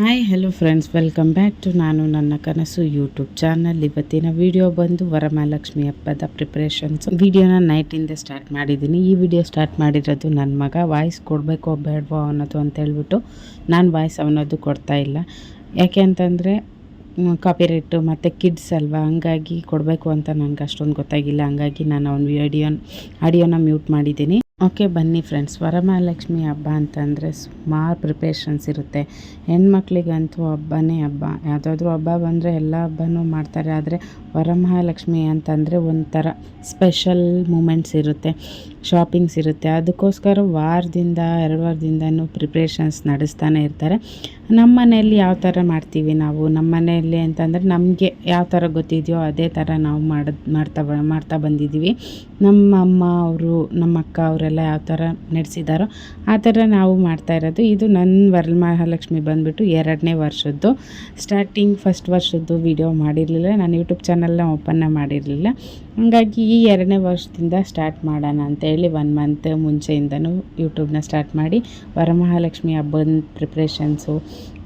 Hi hello friends welcome back to ನಾನು ನನ್ನ ಕನಸು ಯೂಟ್ಯೂಬ್ ಚಾನಲ್ ಇವತ್ತಿನ ವಿಡಿಯೋ ಬಂದು ವರಮಹಾಲಕ್ಷ್ಮಿ ಹಬ್ಬದ ಪ್ರಿಪ್ರೇಷನ್ಸ್ ವಿಡಿಯೋನ ನೈಟಿಂದ ಸ್ಟಾರ್ಟ್ ಮಾಡಿದ್ದೀನಿ. ಈ ವಿಡಿಯೋ ಸ್ಟಾರ್ಟ್ ಮಾಡಿರೋದು ನನ್ನ ಮಗ. ವಾಯ್ಸ್ ಕೊಡಬೇಕೋ ಬೇಡವೋ ಅನ್ನೋದು ಅಂತ ಹೇಳ್ಬಿಟ್ಟು ನಾನು ವಾಯ್ಸ್ ಅವನದ್ದು ಕೊಡ್ತಾ ಇಲ್ಲ. ಯಾಕೆ ಅಂತಂದರೆ ಕಾಪಿರೈಟು ಮತ್ತು ಕಿಡ್ಸ್ ಅಲ್ವಾ? ಹಂಗಾಗಿ ಕೊಡಬೇಕು ಅಂತ ನನಗೆ ಅಷ್ಟೊಂದು ಗೊತ್ತಾಗಿಲ್ಲ. ಹಂಗಾಗಿ ನಾನು ಅವ್ನ ವಿಡಿಯೋ ಆಡಿಯೋನ ಮ್ಯೂಟ್ ಮಾಡಿದ್ದೀನಿ. ಓಕೆ, ಬನ್ನಿ ಫ್ರೆಂಡ್ಸ್ ವರಮಹಾಲಕ್ಷ್ಮಿ ಹಬ್ಬ ಅಂತಂದರೆ ಸುಮಾರು ಪ್ರಿಪ್ರೇಷನ್ಸ್ ಇರುತ್ತೆ. ಹೆಣ್ಮಕ್ಳಿಗಂತೂ ಹಬ್ಬನೇ ಹಬ್ಬ. ಯಾವುದಾದ್ರೂ ಹಬ್ಬ ಬಂದರೆ ಎಲ್ಲ ಹಬ್ಬನೂ ಮಾಡ್ತಾರೆ. ಆದರೆ ವರಮಹಾಲಕ್ಷ್ಮಿ ಅಂತಂದರೆ ಒಂಥರ ಸ್ಪೆಷಲ್ ಮೂಮೆಂಟ್ಸ್ ಇರುತ್ತೆ. ಶಾಪಿಂಗ್ಸ್ ಇರುತ್ತೆ. ಅದಕ್ಕೋಸ್ಕರ ವಾರದಿಂದ, ಎರಡು ವಾರದಿಂದನೂ ಪ್ರಿಪ್ರೇಷನ್ಸ್ ನಡೆಸ್ತಾನೆ ಇರ್ತಾರೆ. ನಮ್ಮ ಮನೆಯಲ್ಲಿ ಯಾವ ಥರ ಮಾಡ್ತೀವಿ ನಾವು? ನಮ್ಮ ಮನೆಯಲ್ಲಿ ಅಂತಂದರೆ ನಮಗೆ ಯಾವ ಥರ ಗೊತ್ತಿದೆಯೋ ಅದೇ ಥರ ನಾವು ಮಾಡೋದು ಮಾಡ್ತಾ ಮಾಡ್ತಾ ಬಂದಿದ್ದೀವಿ. ನಮ್ಮ ಅಮ್ಮ ಅವರು, ನಮ್ಮ ಅಕ್ಕ ಅವರೆಲ್ಲ ಯಾವ ಥರ ನಡೆಸಿದಾರೋ ಆ ಥರ ನಾವು ಮಾಡ್ತಾ ಇರೋದು. ಇದು ನನ್ನ ವರಮಹಾಲಕ್ಷ್ಮಿ ಬಂದುಬಿಟ್ಟು ಎರಡನೇ ವರ್ಷದ್ದು. ಸ್ಟಾರ್ಟಿಂಗ್ ಫಸ್ಟ್ ವರ್ಷದ್ದು ವಿಡಿಯೋ ಮಾಡಿರಲಿಲ್ಲ. ನಾನು ಯೂಟ್ಯೂಬ್ ಚಾನಲ್ನ ಓಪನ್ನ ಮಾಡಿರಲಿಲ್ಲ. ಹಾಗಾಗಿ ಈ ಎರಡನೇ ವರ್ಷದಿಂದ ಸ್ಟಾರ್ಟ್ ಮಾಡೋಣ ಅಂತೇಳಿ ಒನ್ ಮಂತ್ ಮುಂಚೆಯಿಂದನೂ ಯೂಟ್ಯೂಬ್ನ ಸ್ಟಾರ್ಟ್ ಮಾಡಿ ವರಮಹಾಲಕ್ಷ್ಮಿ ಹಬ್ಬದ ಪ್ರಿಪ್ರೇಷನ್ಸು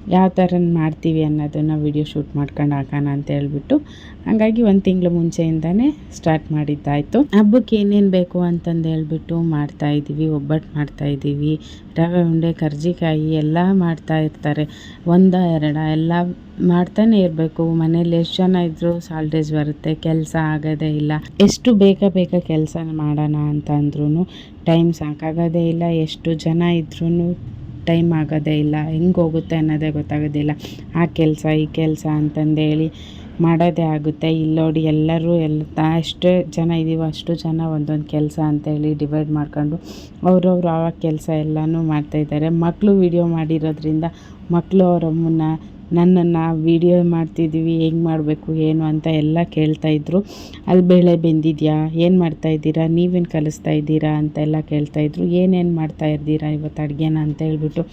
ಯಾವ ಥರ ಮಾಡ್ತೀವಿ ಅನ್ನೋದನ್ನು ವಿಡಿಯೋ ಶೂಟ್ ಮಾಡ್ಕೊಂಡು ಹಾಕೋಣ ಅಂತ ಹೇಳ್ಬಿಟ್ಟು ಹಾಗಾಗಿ ಒಂದು ತಿಂಗಳು ಮುಂಚೆಯಿಂದನೇ ಸ್ಟಾರ್ಟ್ ಮಾಡಿದ್ದಾಯಿತು. ಹಬ್ಬಕ್ಕೆ ಏನೇನು ಬೇಕು ಅಂತಂದು ಹೇಳ್ಬಿಟ್ಟು ಮಾಡ್ತಾಯಿದ್ದೀವಿ ಒಬ್ಬಟ್ಟು ಮಾಡ್ತಾಯಿದ್ದೀವಿ ರವೆ, ಉಂಡೆ, ಕರ್ಜಿಕಾಯಿ ಎಲ್ಲ ಮಾಡ್ತಾ ಇರ್ತಾರೆ. ಒಂದ, ಎರಡ ಎಲ್ಲ ಮಾಡ್ತಾನೆ ಇರಬೇಕು. ಮನೇಲಿ ಎಷ್ಟು ಜನ ಇದ್ದರೂ ಸಾಲ್ಟೇಜ್ ಬರುತ್ತೆ, ಕೆಲಸ ಆಗೋದೇ ಇಲ್ಲ. ಎಷ್ಟು ಬೇಗ ಬೇಗ ಕೆಲಸ ಮಾಡೋಣ ಅಂತ ಅಂದ್ರೂ ಟೈಮ್ ಸಾಕಾಗೋದೇ ಇಲ್ಲ. ಎಷ್ಟು ಜನ ಇದ್ರೂ ಟೈಮ್ ಆಗೋದೇ ಇಲ್ಲ, ಹೆಂಗೆ ಹೋಗುತ್ತೆ ಅನ್ನೋದೇ ಗೊತ್ತಾಗೋದಿಲ್ಲ ಆ ಕೆಲಸ, ಈ ಕೆಲಸ ಅಂತಂದೇಳಿ ಮಾಡೋದೇ ಆಗುತ್ತೆ. ಇಲ್ಲಿ ನೋಡಿ ಎಲ್ಲರೂ ಎಲ್ಲ ಎಷ್ಟು ಜನ ಇದ್ದೀವೋ ಅಷ್ಟು ಜನ ಒಂದೊಂದು ಕೆಲಸ ಅಂತೇಳಿ ಡಿವೈಡ್ ಮಾಡ್ಕೊಂಡು ಅವ್ರವ್ರು ಆವಾಗ ಕೆಲಸ ಎಲ್ಲನೂ ಮಾಡ್ತಾಯಿದ್ದಾರೆ ಮಕ್ಕಳು ವೀಡಿಯೋ ಮಾಡಿರೋದ್ರಿಂದ ಮಕ್ಕಳು ಅವರಮ್ಮನ್ನ ನನ್ನನ್ನು ವೀಡಿಯೋ ಮಾಡ್ತಿದ್ದೀವಿ ಹೆಂಗೆ ಮಾಡಬೇಕು, ಏನು ಅಂತ ಎಲ್ಲ ಕೇಳ್ತಾಯಿದ್ರು ಅಲ್ಲಿ ಬೇಳೆ ಬೆಂದಿದೆಯಾ, ಏನು ಮಾಡ್ತಾಯಿದ್ದೀರಾ ನೀವೇನು ಕಲಿಸ್ತಾ ಇದ್ದೀರಾ ಅಂತೆಲ್ಲ ಕೇಳ್ತಾಯಿದ್ರು ಏನೇನು ಮಾಡ್ತಾ ಇದ್ದೀರಾ ಇವತ್ತು ಅಡುಗೆನ ಅಂತ ಹೇಳ್ಬಿಟ್ಟು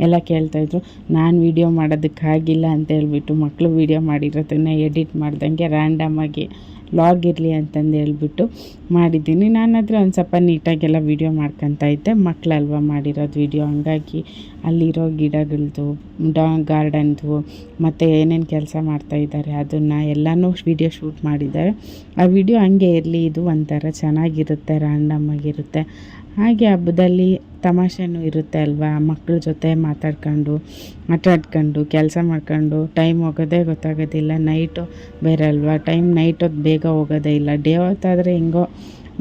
ಎಲ್ಲ ಕೇಳ್ತಾಯಿದ್ರು ನಾನು ವೀಡಿಯೋ ಮಾಡೋದಕ್ಕಾಗಿಲ್ಲ ಅಂತ ಹೇಳ್ಬಿಟ್ಟು ಮಕ್ಕಳು ವೀಡಿಯೋ ಮಾಡಿರೋದನ್ನು ಎಡಿಟ್ ಮಾಡ್ದಂಗೆ ರ್ಯಾಂಡಮಾಗಿ ಲಾಗ್ ಇರಲಿ ಅಂತಂದು ಹೇಳ್ಬಿಟ್ಟು ಮಾಡಿದ್ದೀನಿ. ನಾನಾದರೆ ಒಂದು ಸ್ವಲ್ಪ ನೀಟಾಗೆಲ್ಲ ವೀಡಿಯೋ ಮಾಡ್ಕೊತಾ ಇದ್ದೆ. ಮಕ್ಕಳಲ್ವ ಮಾಡಿರೋದು ವೀಡಿಯೋ ಹಂಗಾಗಿ ಅಲ್ಲಿರೋ ಗಿಡಗಳದ್ದು ಡಾ, ಗಾರ್ಡನ್ದು, ಮತ್ತು ಏನೇನು ಕೆಲಸ ಮಾಡ್ತಾಯಿದ್ದಾರೆ ಅದನ್ನು ಎಲ್ಲನೂ ವೀಡಿಯೋ ಶೂಟ್ ಮಾಡಿದ್ದಾರೆ. ಆ ವಿಡಿಯೋ ಹಂಗೆ ಇರಲಿ. ಇದು ಒಂಥರ ಚೆನ್ನಾಗಿರುತ್ತೆ ರ್ಯಾಂಡಮಾಗಿರುತ್ತೆ ಹಾಗೆ ಹಬ್ಬದಲ್ಲಿ ತಮಾಷೆನೂ ಇರುತ್ತೆ ಅಲ್ವಾ? ಮಕ್ಕಳ ಜೊತೆ ಮಾತಾಡ್ಕೊಂಡು ಆಟಾಡ್ಕೊಂಡು ಕೆಲಸ ಮಾಡ್ಕೊಂಡು ಟೈಮ್ ಹೋಗೋದೇ ಗೊತ್ತಾಗೋದಿಲ್ಲ. ನೈಟು ಬೇರೆ ಅಲ್ವಾ? ಟೈಮ್ ನೈಟ್ ಹೊತ್ತು ಬೇಗ ಹೋಗೋದೇ ಇಲ್ಲ. ಡೇ ಹೊತ್ತಾದರೆ ಹೆಂಗೋ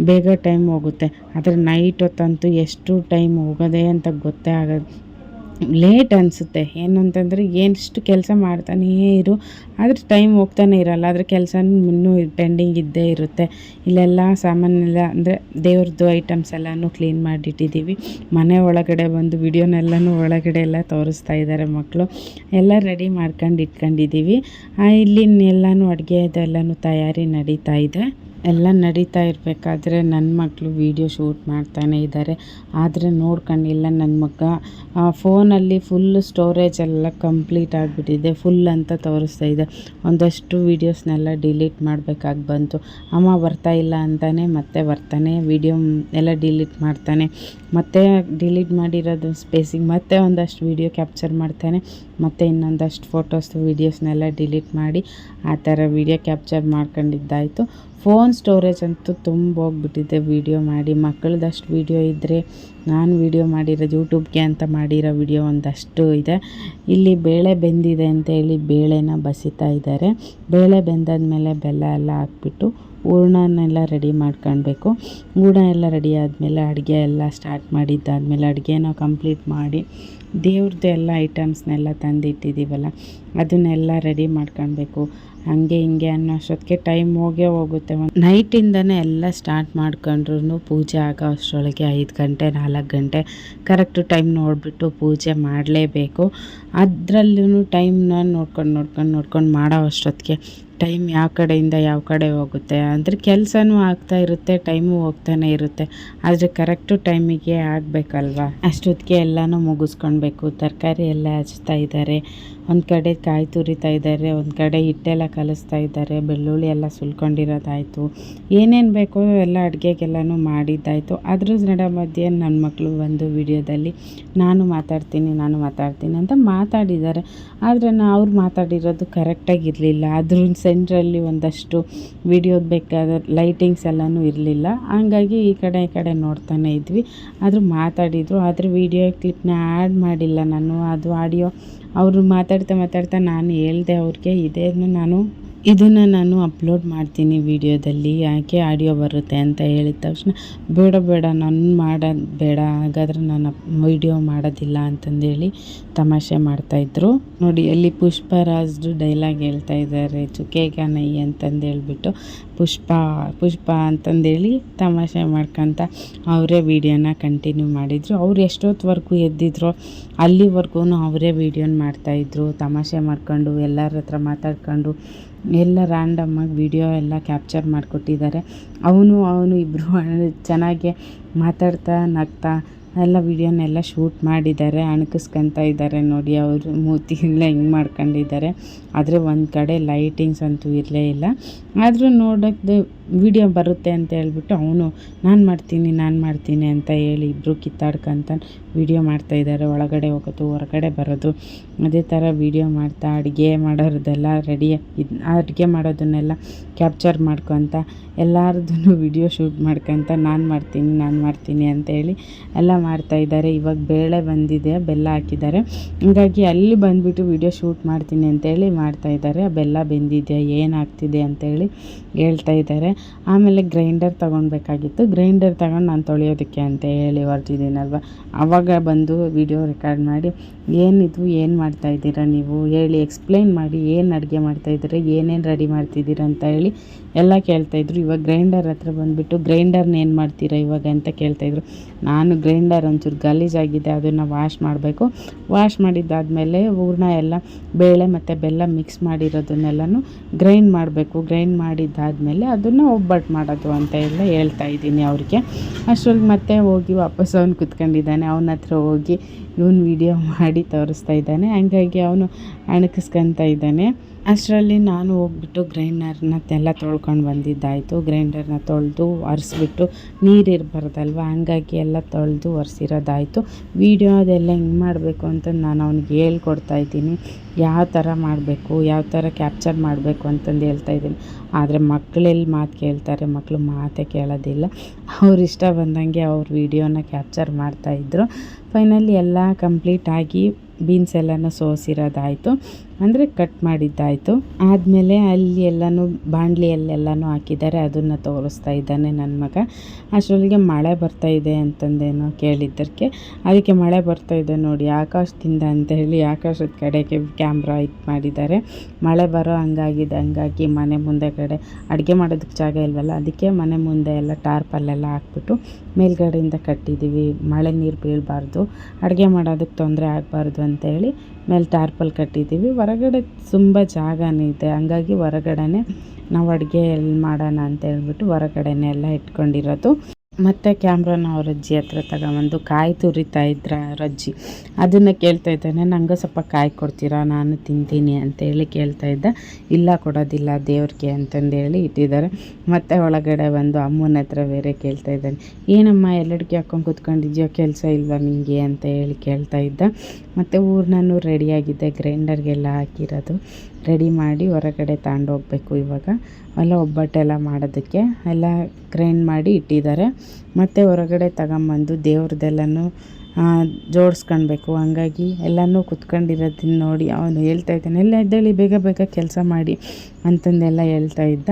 ಬೇಗ ಟೈಮ್ ಹೋಗುತ್ತೆ. ಆದರೆ ನೈಟ್ ಹೊತ್ತಂತೂ ಎಷ್ಟು ಟೈಮ್ ಹೋಗೋದೇ ಅಂತ ಗೊತ್ತೇ ಆಗೋದು ಲೇಟ್ ಅನಿಸುತ್ತೆ. ಏನಂತಂದರೆ ಎಷ್ಟು ಕೆಲಸ ಮಾಡ್ತಾನೇ ಇರು. ಆದರೆ ಟೈಮ್ ಹೋಗ್ತಾನೆ ಇರಲ್ಲ. ಆದರೆ ಕೆಲಸ ಇನ್ನೂ ಪೆಂಡಿಂಗ್ ಇದ್ದೇ ಇರುತ್ತೆ. ಇಲ್ಲೆಲ್ಲ ಸಾಮಾನೆಲ್ಲ ಅಂದರೆ ದೇವ್ರದ್ದು ಐಟಮ್ಸ್ ಎಲ್ಲನೂ ಕ್ಲೀನ್ ಮಾಡಿಟ್ಟಿದ್ದೀವಿ ಮನೆ ಒಳಗಡೆ ಬಂದು ವಿಡಿಯೋನೆಲ್ಲನೂ ಒಳಗಡೆ ಎಲ್ಲ ತೋರಿಸ್ತಾ ಇದ್ದಾರೆ ಮಕ್ಕಳು ಎಲ್ಲ ರೆಡಿ ಮಾಡ್ಕೊಂಡು ಇಟ್ಕೊಂಡಿದ್ದೀವಿ ಇಲ್ಲಿ ಎಲ್ಲನೂ ಅಡುಗೆ ತಯಾರಿ ನಡೀತಾ ಇದೆ. ಎಲ್ಲ ನಡೀತಾ ಇರಬೇಕಾದ್ರೆ ನನ್ನ ಮಕ್ಕಳು ವೀಡಿಯೋ ಶೂಟ್ ಮಾಡ್ತಾನೆ ಇದ್ದಾರೆ ಆದರೆ ನೋಡ್ಕೊಂಡಿಲ್ಲ ನನ್ನ ಮಗ. ಫೋನಲ್ಲಿ ಫುಲ್ ಸ್ಟೋರೇಜ್ ಎಲ್ಲ ಕಂಪ್ಲೀಟ್ ಆಗಿಬಿಟ್ಟಿದೆ. ಫುಲ್ ಅಂತ ತೋರಿಸ್ತಾ ಇದೆ. ಒಂದಷ್ಟು ವೀಡಿಯೋಸ್ನೆಲ್ಲ ಡಿಲೀಟ್ ಮಾಡಬೇಕಾಗಿ ಬಂತು. ಅಮ್ಮ ಬರ್ತಾ ಇಲ್ಲ ಅಂತಾನೆ ಮತ್ತೆ ಬರ್ತಾನೆ. ವೀಡಿಯೋ ಎಲ್ಲ ಡಿಲೀಟ್ ಮಾಡ್ತಾನೆ. ಮತ್ತೆ ಡಿಲೀಟ್ ಮಾಡಿರೋದು ಸ್ಪೇಸಿಗೆ ಮತ್ತೆ ಒಂದಷ್ಟು ವೀಡಿಯೋ ಕ್ಯಾಪ್ಚರ್ ಮಾಡ್ತಾನೆ. ಮತ್ತು ಇನ್ನೊಂದಷ್ಟು ಫೋಟೋಸ್ ವೀಡಿಯೋಸ್ನೆಲ್ಲ ಡಿಲೀಟ್ ಮಾಡಿ ಆ ಥರ ವೀಡಿಯೋ ಕ್ಯಾಪ್ಚರ್ ಮಾಡ್ಕೊಂಡಿದ್ದಾಯಿತು. ಫೋನ್ ಸ್ಟೋರೇಜ್ ಅಂತೂ ತುಂಬ ಹೋಗ್ಬಿಟ್ಟಿದೆ ವೀಡಿಯೋ ಮಾಡಿ. ಮಕ್ಕಳದಷ್ಟು ವೀಡಿಯೋ ಇದ್ದರೆ ನಾನು ವೀಡಿಯೋ ಮಾಡಿರೋದು ಯೂಟ್ಯೂಬ್ಗೆ ಅಂತ ಮಾಡಿರೋ ವೀಡಿಯೋ ಒಂದಷ್ಟು ಇದೆ. ಇಲ್ಲಿ ಬೇಳೆ ಬೆಂದಿದೆ ಅಂತ ಹೇಳಿ ಬೇಳೆನ ಬಸಿತಾ ಇದ್ದಾರೆ. ಬೇಳೆ ಬೆಂದಾದ್ಮೇಲೆ ಬೆಲ್ಲ ಎಲ್ಲ ಹಾಕ್ಬಿಟ್ಟು ಹೂರ್ಣನೆಲ್ಲ ರೆಡಿ ಮಾಡ್ಕೊಳ್ಬೇಕು. ಹೂರ್ಣ ಎಲ್ಲ ರೆಡಿ ಆದಮೇಲೆ ಅಡುಗೆ ಎಲ್ಲ ಸ್ಟಾರ್ಟ್ ಮಾಡಿದ್ದಾದಮೇಲೆ ಅಡುಗೆನ ಕಂಪ್ಲೀಟ್ ಮಾಡಿ ದೇವ್ರದ್ದು ಎಲ್ಲ ಐಟಮ್ಸ್ನೆಲ್ಲ ತಂದಿಟ್ಟಿದ್ದೀವಲ್ಲ, ಅದನ್ನೆಲ್ಲ ರೆಡಿ ಮಾಡ್ಕೊಳ್ಬೇಕು. ಹಾಗೆ ಹಿಂಗೆ ಅನ್ನೋ ಅಷ್ಟೊತ್ತಿಗೆ ಟೈಮ್ ಹೋಗೇ ಹೋಗುತ್ತೆ. ಒಂದು ನೈಟಿಂದನೇ ಎಲ್ಲ ಸ್ಟಾರ್ಟ್ ಮಾಡ್ಕೊಂಡ್ರು ಪೂಜೆ ಆಗೋ ಅಷ್ಟರೊಳಗೆ ಐದು ಗಂಟೆ ನಾಲ್ಕು ಗಂಟೆ ಕರೆಕ್ಟು ಟೈಮ್ ನೋಡಿಬಿಟ್ಟು ಪೂಜೆ ಮಾಡಲೇಬೇಕು. ಅದರಲ್ಲೂ ಟೈಮ್ನ ನೋಡ್ಕೊಂಡು ನೋಡ್ಕೊಂಡು ನೋಡ್ಕೊಂಡು ಮಾಡೋ ಅಷ್ಟೊತ್ತಿಗೆ ಟೈಮ್ ಯಾವ ಕಡೆಯಿಂದ ಯಾವ ಕಡೆ ಹೋಗುತ್ತೆ ಅಂದರೆ ಕೆಲಸನೂ ಆಗ್ತಾ ಇರುತ್ತೆ, ಟೈಮು ಹೋಗ್ತಾನೆ ಇರುತ್ತೆ. ಆದರೆ ಕರೆಕ್ಟು ಟೈಮಿಗೆ ಆಗಬೇಕಲ್ವ? ಅಷ್ಟೊತ್ತಿಗೆ ಎಲ್ಲನೂ ಮುಗಿಸ್ಕೊಳ್ಬೇಕು. ತರಕಾರಿ ಎಲ್ಲ ಹಚ್ತಾ ಇದ್ದಾರೆ. ಒಂದು ಕಡೆ ಕಾಯಿ ತುರಿತಾ ಇದ್ದಾರೆ, ಒಂದು ಕಡೆ ಹಿಟ್ಟೆಲ್ಲ ಕಲಿಸ್ತಾ ಇದ್ದಾರೆ. ಬೆಳ್ಳುಳ್ಳಿ ಎಲ್ಲ ಸುಲ್ಕೊಂಡಿರೋದಾಯಿತು. ಏನೇನು ಬೇಕೋ ಎಲ್ಲ ಅಡುಗೆಗೆಲ್ಲನೂ ಮಾಡಿದ್ದಾಯಿತು. ಅದ್ರ ನಡ ಮಧ್ಯೆ ನನ್ನ ಮಕ್ಕಳು ಒಂದು ವಿಡಿಯೋದಲ್ಲಿ ನಾನು ಮಾತಾಡ್ತೀನಿ ನಾನು ಮಾತಾಡ್ತೀನಿ ಅಂತ ಮಾತಾಡಿದ್ದಾರೆ. ಆದರೆ ನಾ ಅವ್ರು ಮಾತಾಡಿರೋದು ಕರೆಕ್ಟಾಗಿರಲಿಲ್ಲ ಅದ್ರ ಸೆಂಟ್ರಲ್ಲಿ ಒಂದಷ್ಟು ವಿಡಿಯೋದು ಬೇಕಾದ ಲೈಟಿಂಗ್ಸ್ ಎಲ್ಲನೂ ಇರಲಿಲ್ಲ. ಹಂಗಾಗಿ ಈ ಕಡೆ ಈ ಕಡೆ ನೋಡ್ತಾನೆ ಇದ್ವಿ. ಆದರೂ ಮಾತಾಡಿದರು. ಆದರೆ ವಿಡಿಯೋ ಕ್ಲಿಪ್ನ ಆ್ಯಡ್ ಮಾಡಿಲ್ಲ ನಾನು. ಅದು ಆಡಿಯೋ ಅವರು ಮಾತಾಡ್ತಾ ಮಾತಾಡ್ತಾ ನಾನು ಹೇಳ್ದೆ ಅವ್ರಿಗೆ, ಇದೇನು ನಾನು ಇದನ್ನು ನಾನು ಅಪ್ಲೋಡ್ ಮಾಡ್ತೀನಿ ವಿಡಿಯೋದಲ್ಲಿ, ಯಾಕೆ ಆಡಿಯೋ ಬರುತ್ತೆ ಅಂತ ಹೇಳಿದ ತಕ್ಷಣ, ಬೇಡ ಬೇಡ, ನಾನು ಮಾಡೋದು ಬೇಡ, ಹಾಗಾದ್ರೆ ನಾನು ವಿಡಿಯೋ ಮಾಡೋದಿಲ್ಲ ಅಂತಂದೇಳಿ ತಮಾಷೆ ಮಾಡ್ತಾಯಿದ್ರು ನೋಡಿ, ಅಲ್ಲಿ ಪುಷ್ಪರಾಜ್ದು ಡೈಲಾಗ್ ಹೇಳ್ತಾ ಇದ್ದಾರೆ ಚುಕ್ಕೆ ನೈ ಅಂತಂದು ಹೇಳ್ಬಿಟ್ಟು ಪುಷ್ಪ ಪುಷ್ಪ ಅಂತಂದೇಳಿ ತಮಾಷೆ ಮಾಡ್ಕೊತ ಅವರೇ ವೀಡಿಯೋನ ಕಂಟಿನ್ಯೂ ಮಾಡಿದರು. ಅವ್ರು ಎಷ್ಟೊತ್ತವರೆಗೂ ಎದ್ದಿದ್ರು ಅಲ್ಲಿವರೆಗೂ ಅವರೇ ವೀಡಿಯೋನ ಮಾಡ್ತಾಯಿದ್ರು ತಮಾಷೆ ಮಾಡ್ಕೊಂಡು, ಎಲ್ಲರ ಹತ್ರ ಮಾತಾಡ್ಕೊಂಡು ಎಲ್ಲ ರ್ಯಾಂಡಮ್ಮಾಗಿ ವಿಡಿಯೋ ಎಲ್ಲ ಕ್ಯಾಪ್ಚರ್ ಮಾಡಿಕೊಟ್ಟಿದ್ದಾರೆ. ಅವನು ಅವನು ಇಬ್ಬರು ಚೆನ್ನಾಗೆ ಮಾತಾಡ್ತಾ, ನಗ್ತಾ ಎಲ್ಲ ವೀಡಿಯೋನೆಲ್ಲ ಶೂಟ್ ಮಾಡಿದ್ದಾರೆ. ಅಣಕಿಸ್ಕೊಂತ ಇದ್ದಾರೆ ನೋಡಿ ಅವರು. ಮೂತಿ ಎಲ್ಲ ಹಿಂಗೆ ಮಾಡ್ಕೊಂಡಿದ್ದಾರೆ. ಆದರೆ ಒಂದು ಕಡೆ ಲೈಟಿಂಗ್ಸ್ ಅಂತೂ ಇರಲೇ ಇಲ್ಲ. ಆದರೂ ನೋಡೋಕ್ಕೆ ವಿಡಿಯೋ ಬರುತ್ತೆ ಅಂತ ಹೇಳ್ಬಿಟ್ಟು ಅವನು, ನಾನು ಮಾಡ್ತೀನಿ ನಾನು ಮಾಡ್ತೀನಿ ಅಂತ ಹೇಳಿ ಇಬ್ಬರು ಕಿತ್ತಾಡ್ಕೊಂತ ವಿಡಿಯೋ ಮಾಡ್ತಾಯಿದ್ದಾರೆ ಒಳಗಡೆ ಹೋಗೋದು, ಹೊರಗಡೆ ಬರೋದು. ಅದೇ ಥರ ವಿಡಿಯೋ ಮಾಡ್ತಾ, ಅಡುಗೆ ಮಾಡೋರದ್ದೆಲ್ಲ ರೆಡಿ ಅಡುಗೆ ಮಾಡೋದನ್ನೆಲ್ಲ ಕ್ಯಾಪ್ಚರ್ ಮಾಡ್ಕೊತ ಎಲ್ಲರದ್ದು ವಿಡಿಯೋ ಶೂಟ್ ಮಾಡ್ಕೊತ, ನಾನು ಮಾಡ್ತೀನಿ ನಾನು ಮಾಡ್ತೀನಿ ಅಂತೇಳಿ ಎಲ್ಲ ಮಾಡ್ತಾಯಿದ್ದಾರೆ ಇವಾಗ ಬೇಳೆ ಬಂದಿದೆ, ಬೆಲ್ಲ ಹಾಕಿದ್ದಾರೆ. ಹಾಗಾಗಿ ಅಲ್ಲಿ ಬಂದುಬಿಟ್ಟು ವಿಡಿಯೋ ಶೂಟ್ ಮಾಡ್ತೀನಿ ಅಂತೇಳಿ ಮಾಡ್ತಾಯಿದ್ದಾರೆ ಬೆಲ್ಲ ಬೆಂದಿದೆಯಾ ಏನಾಗ್ತಿದೆ ಅಂತೇಳಿ ಹೇಳ್ತಾ ಇದ್ದಾರೆ. ಆಮೇಲೆ ಗ್ರೈಂಡರ್ ತೊಗೊಳ್ಬೇಕಾಗಿತ್ತು ಗ್ರೈಂಡರ್ ತಗೊಂಡು ನಾನು ತೊಳೆಯೋದಕ್ಕೆ ಅಂತ ಹೇಳಿ ಹೊರಟಿದ್ದೀನಲ್ವ ಆವಾಗ ಬಂದು ವಿಡಿಯೋ ರೆಕಾರ್ಡ್ ಮಾಡಿ, ಏನಿದು, ಏನು ಮಾಡ್ತಾಯಿದ್ದೀರಾ ನೀವು? ಹೇಳಿ ಎಕ್ಸ್ಪ್ಲೈನ್ ಮಾಡಿ, ಏನು ಅಡುಗೆ ಮಾಡ್ತಾಯಿದ್ದೀರಾ ಏನೇನು ರೆಡಿ ಮಾಡ್ತಿದ್ದೀರಾ ಅಂತ ಹೇಳಿ ಎಲ್ಲ ಕೇಳ್ತಾಯಿದ್ರು ಇವಾಗ ಗ್ರೈಂಡರ್ ಹತ್ರ ಬಂದುಬಿಟ್ಟು ಗ್ರೈಂಡರ್ನ ಏನು ಮಾಡ್ತೀರಾ ಇವಾಗ ಅಂತ ಕೇಳ್ತಾಯಿದ್ರು ನಾನು ಗ್ರೈಂಡರ್ ಒಂಚೂರು ಗಲೀಜಾಗಿದೆ ಅದನ್ನು ವಾಶ್ ಮಾಡಬೇಕು. ವಾಶ್ ಮಾಡಿದ್ದಾದಮೇಲೆ ಹೂರ್ಣ ಎಲ್ಲ ಬೇಳೆ ಮತ್ತು ಬೆಲ್ಲ ಮಿಕ್ಸ್ ಮಾಡಿರೋದನ್ನೆಲ್ಲನೂ ಗ್ರೈಂಡ್ ಮಾಡಬೇಕು. ಗ್ರೈಂಡ್ ಮಾಡಿದ್ದಾದಮೇಲೆ ಅದನ್ನು ಒಬ್ಬಟ್ಟು ಮಾಡೋದು ಅಂತ ಎಲ್ಲ ಹೇಳ್ತಾ ಇದ್ದೀನಿ ಅವ್ರಿಗೆ. ಅಷ್ಟರಲ್ಲಿ ಮತ್ತೆ ಹೋಗಿ ವಾಪಸ್ ಅವ್ನು ಕುತ್ಕೊಂಡಿದ್ದಾನೆ. ಅವನ ಹತ್ರ ಹೋಗಿ ಇವನು ವಿಡಿಯೋ ಮಾಡಿ ತೋರಿಸ್ತಾ ಇದ್ದಾನೆ. ಹಂಗಾಗಿ ಅವನು ಅಣಕಿಸ್ಕೊತಾ ಇದ್ದಾನೆ. ಅಷ್ಟರಲ್ಲಿ ನಾನು ಹೋಗ್ಬಿಟ್ಟು ಗ್ರೈಂಡರ್ನ ಎಲ್ಲ ತೊಳ್ಕೊಂಡು ಬಂದಿದ್ದಾಯಿತು. ಗ್ರೈಂಡರ್ನ ತೊಳೆದು ಒರೆಸ್ಬಿಟ್ಟು ನೀರು ಇರಬಾರ್ದಲ್ವ ಹಂಗಾಗಿ ಎಲ್ಲ ತೊಳೆದು ಒರೆಸಿರೋದಾಯಿತು. ವೀಡಿಯೋ ಅದೆಲ್ಲ ಹೆಂಗೆ ಮಾಡಬೇಕು ಅಂತ ನಾನು ಅವ್ನಿಗೆ ಹೇಳ್ಕೊಡ್ತಾ ಇದ್ದೀನಿ. ಯಾವ ಥರ ಮಾಡಬೇಕು, ಯಾವ ಥರ ಕ್ಯಾಪ್ಚರ್ ಮಾಡಬೇಕು ಅಂತಂದು ಹೇಳ್ತಾ ಇದ್ದೀನಿ. ಆದರೆ ಮಕ್ಕಳೆಲ್ಲಿ ಮಾತು ಕೇಳ್ತಾರೆ ಮಕ್ಕಳು ಮಾತೇ ಕೇಳೋದಿಲ್ಲ. ಅವ್ರು ಇಷ್ಟ ಬಂದಂಗೆ ಅವ್ರ ವೀಡಿಯೋನ ಕ್ಯಾಪ್ಚರ್ ಮಾಡ್ತಾಯಿದ್ರು ಫೈನಲಿ ಎಲ್ಲ ಕಂಪ್ಲೀಟ್ ಆಗಿ ಬೀನ್ಸ್ ಎಲ್ಲನೂ ಸೋಸಿರೋದಾಯಿತು. ಅಂದರೆ ಕಟ್ ಮಾಡಿದ್ದಾಯಿತು. ಆದಮೇಲೆ ಅಲ್ಲಿ ಎಲ್ಲನೂ ಬಾಣಲಿಯಲ್ಲೆಲ್ಲನೂ ಹಾಕಿದ್ದಾರೆ. ಅದನ್ನು ತೋರಿಸ್ತಾ ಇದ್ದಾನೆ ನನ್ನ ಮಗ. ಅಷ್ಟರೊಳಗೆ ಮಳೆ ಬರ್ತಾ ಇದೆ ಅಂತಂದೇನೋ ಕೇಳಿದ್ದಕ್ಕೆ. ಅದಕ್ಕೆ ಮಳೆ ಬರ್ತಾ ಇದೆ ನೋಡಿ, ಆಕಾಶದಿಂದ ಅಂತ ಹೇಳಿ ಆಕಾಶದ ಕಡೆಗೆ ಕ್ಯಾಮ್ರಾ ಇದು ಮಾಡಿದ್ದಾರೆ. ಮಳೆ ಬರೋ ಹಂಗಾಗಿದೆ, ಹಂಗಾಗಿ ಮನೆ ಮುಂದೆ ಕಡೆ ಅಡುಗೆ ಮಾಡೋದಕ್ಕೆ ಜಾಗ ಇಲ್ವಲ್ಲ, ಅದಕ್ಕೆ ಮನೆ ಮುಂದೆ ಎಲ್ಲ ಟಾರ್ಪಲ್ಲೆಲ್ಲ ಹಾಕ್ಬಿಟ್ಟು ಮೇಲ್ಗಡೆಯಿಂದ ಕಟ್ಟಿದ್ದೀವಿ. ಮಳೆ ನೀರು ಬೀಳಬಾರ್ದು, ಅಡುಗೆ ಮಾಡೋದಕ್ಕೆ ತೊಂದರೆ ಆಗಬಾರ್ದು ಅಂತೇಳಿ ಮೇಲೆ ಟಾರ್ಪಲ್ ಕಟ್ಟಿದ್ದೀವಿ. ಹೊರಗಡೆ ತುಂಬ ಜಾಗನೇ ಇದೆ. ಹಂಗಾಗಿ ಹೊರಗಡೆನೆ ನಾವು ಅಡುಗೆ ಎಲ್ಲಿ ಮಾಡೋಣ ಅಂತ ಹೇಳ್ಬಿಟ್ಟು ಹೊರಗಡೆನೆ ಎಲ್ಲ ಇಟ್ಕೊಂಡಿರೋದು. ಮತ್ತು ಕ್ಯಾಮ್ರಾನ ಅವ್ರ ಅಜ್ಜಿ ಹತ್ರ ತಗೊಂಬಂದು ಕಾಯಿ ತುರಿತಾ ಇದ್ರ ಅವ್ರ ಅಜ್ಜಿ ಅದನ್ನು ಕೇಳ್ತಾ ಇದ್ದಾನೆ, ನಂಗೆ ಸ್ವಲ್ಪ ಕಾಯಿ ಕೊಡ್ತೀರಾ? ನಾನು ತಿಂತೀನಿ ಅಂತೇಳಿ ಕೇಳ್ತಾ ಇದ್ದ. ಇಲ್ಲ, ಕೊಡೋದಿಲ್ಲ ದೇವ್ರಿಗೆ ಅಂತಂದೇಳಿ ಇಟ್ಟಿದ್ದಾರೆ. ಮತ್ತು ಒಳಗಡೆ ಬಂದು ಅಮ್ಮನ ಹತ್ರ ಬೇರೆ ಕೇಳ್ತಾ ಇದ್ದಾನೆ. ಏನಮ್ಮ, ಎಲ್ಲಡಿಗೆ ಹಾಕೊಂಡು ಕೂತ್ಕೊಂಡಿದ್ಯೋ? ಕೆಲಸ ಇಲ್ವಾ ನಿಮಗೆ ಅಂತ ಹೇಳಿ ಕೇಳ್ತಾ ಇದ್ದ. ಮತ್ತು ಊರ್ನೂ ರೆಡಿಯಾಗಿದೆ ಗ್ರೈಂಡರ್ಗೆಲ್ಲ ಹಾಕಿರೋದು. ರೆಡಿ ಮಾಡಿ ಹೊರಗಡೆ ತಗೊಂಡೋಗ್ಬೇಕು ಇವಾಗ. ಎಲ್ಲ ಒಬ್ಬಟ್ಟೆಲ್ಲ ಮಾಡೋದಕ್ಕೆ ಎಲ್ಲ ಗ್ರೈಂಡ್ ಮಾಡಿ ಇಟ್ಟಿದ್ದಾರೆ. ಮತ್ತು ಹೊರಗಡೆ ತಗೊಂಬಂದು ದೇವ್ರದ್ದೆಲ್ಲನೂ ಜೋಡಿಸ್ಕೊಳ್ಬೇಕು ಹಂಗಾಗಿ ಎಲ್ಲನೂ ಕುತ್ಕೊಂಡಿರೋದನ್ನ ನೋಡಿ ಅವನು ಹೇಳ್ತಾ ಇದ್ದಾನೆ, ಎಲ್ಲ ಎದ್ದೇಳಿ, ಬೇಗ ಬೇಗ ಕೆಲಸ ಮಾಡಿ ಅಂತಂದೆಲ್ಲ ಹೇಳ್ತಾ ಇದ್ದ.